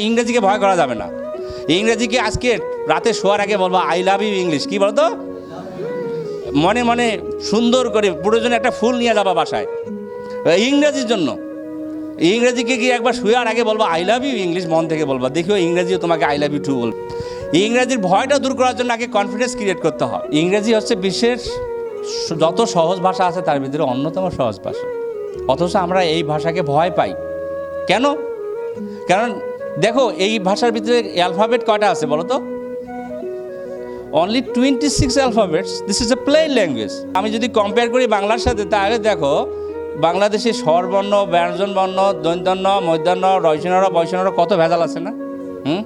ইংরেজিকে ভয় করা যাবে না। ইংরেজিকে আজকে রাতে শোয়ার আগে বলব আই লাভ ইউ ইংলিশ কী বলতো? মনে মনে সুন্দর করে প্রয়োজনে একটা ফুল নিয়ে যাবা বাসায়। ইংরেজির জন্য। ইংরেজিকে গিয়ে একবার শুয়ার আগে বলব আই লাভ ইউ ইংলিশ মন থেকে বলবা। দেখিও ইংরেজিও তোমাকে আই লাভ ইউ টু বলবে ইংরেজির ভয়টা দূর করার জন্য আগে কনফিডেন্স ক্রিয়েট করতে হয়। ইংরেজি হচ্ছে বিশ্বের যত সহজ ভাষা আছে তার ভিতরে অন্যতম সহজ ভাষা। অথচ আমরা এই ভাষাকে ভয় পাই। কেন? কারণ দেখো, এই ভাষার ভিতরে অ্যালফাবেট কয়টা আছে বলো তো? Only twenty six alphabets this is a plain language আমি যদি কম্পেয়ার করি বাংলার সাথে, তাহলে দেখো, বাংলাদেশে স্বরবর্ণ ব্যঞ্জন বর্ণ দৈন্তন্য মধ্যাহ্ন, রয়সনর বৈষ্ণর কত ভেজাল আছে না? হুম?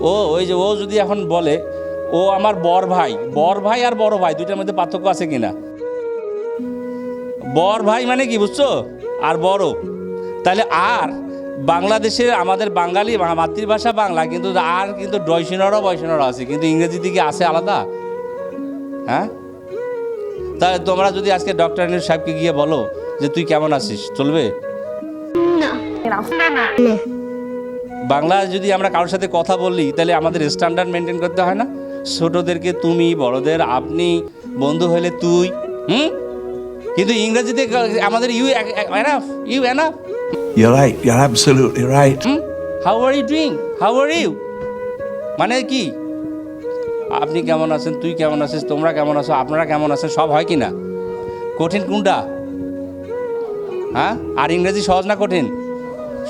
ও, ওই যে ও যদি এখন বলে, ও আমার বর ভাই। বর ভাই আর বড় ভাই, দুইটার মধ্যে পার্থক্য আছে কিনা? বর ভাই মানে কি, বুঝছ? আর বড়। তাহলে আর বাংলাদেশের আমাদের বাঙালি মাতৃভাষা বাংলা কিন্তু আর কিন্তু ডয়সিনরও বয়সিনরও আছে কিন্তু ইংরেজি দিকে আছে আলাদা। হ্যাঁ? তাহলে তোমরা যদি আজকে ডক্টর আনির সাহেবকে গিয়ে বলো যে তুই কেমন আছিস চলবে? বাংলা যদি আমরা কারোর সাথে কথা বলি তাহলে আমাদের স্ট্যান্ডার্ড মেনটেন করতে হয় না? ছোটদেরকে তুমি বড়দের আপনি বন্ধু হলে তুই হুম? কিন্তু ইংরেজিতে আমাদের you enough you enough You're right. You're absolutely right. How are you doing how are you মানে কি? আপনি কেমন আছেন? তুই কেমন আছিস? তোমরা কেমন আছো? আপনারা কেমন আছেন? সব হয় কি না? কঠিন কোনটা? হ্যাঁ? আর ইংরেজি সহজ না কঠিন?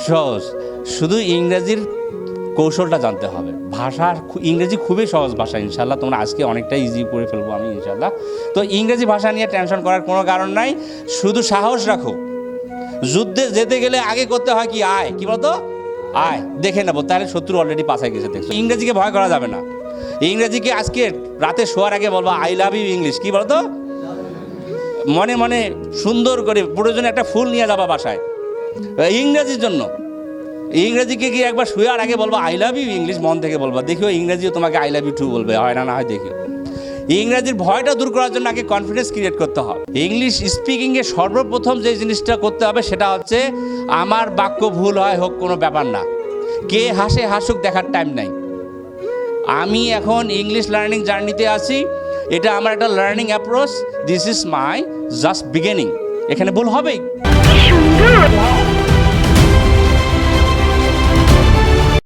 সহজ। শুধু ইংরেজির কৌশলটা জানতে হবে। ভাষা ইংরেজি খুবই সহজ ভাষা ইনশাল্লাহ তোমরা আজকে অনেকটা ইজি করে ফেলব আমি ইনশাল্লাহ তো ইংরেজি ভাষা নিয়ে টেনশন করার কোনো কারণ নাই। শুধু সাহস রাখো। যুদ্ধে যেতে গেলে আগে করতে হয় কি? আয়। কি বলতো? আয়। দেখে নেব। তাহলে শত্রু অলরেডি পাশায় গেছে, দেখছ। ইংরেজিকে ভয় করা যাবে না। ইংরেজিকে আজকে রাতে শোয়ার আগে বলব আই লাভ ইউ ইংলিশ কি বলতো? মনে মনে সুন্দর করে প্রয়োজনে একটা ফুল নিয়ে যাবা বাসায়। ইংরেজির জন্য। ইংরেজিকে গিয়ে একবার শুয়ার আগে বলব আই লাভ ইউ ইংলিশ মন থেকে বলব, দেখিও ইংরেজিও তোমাকে আই লাভ ইউ টু বলবে। হয় না না হয় দেখিও। ইংরেজির ভয়টা দূর করার জন্য আগে কনফিডেন্স ক্রিয়েট করতে হবে। ইংলিশ স্পিকিংয়ে সর্বপ্রথম যে জিনিসটা করতে হবে সেটা হচ্ছে, আমার বাক্য ভুল হয় হোক, কোনো ব্যাপার না। কে হাসে হাসুক দেখার টাইম নাই। আমি এখন ইংলিশ লার্নিং জার্নিতে আছি। এটা আমার একটা learning approach this is my just beginning এখানে ভুল হবেই।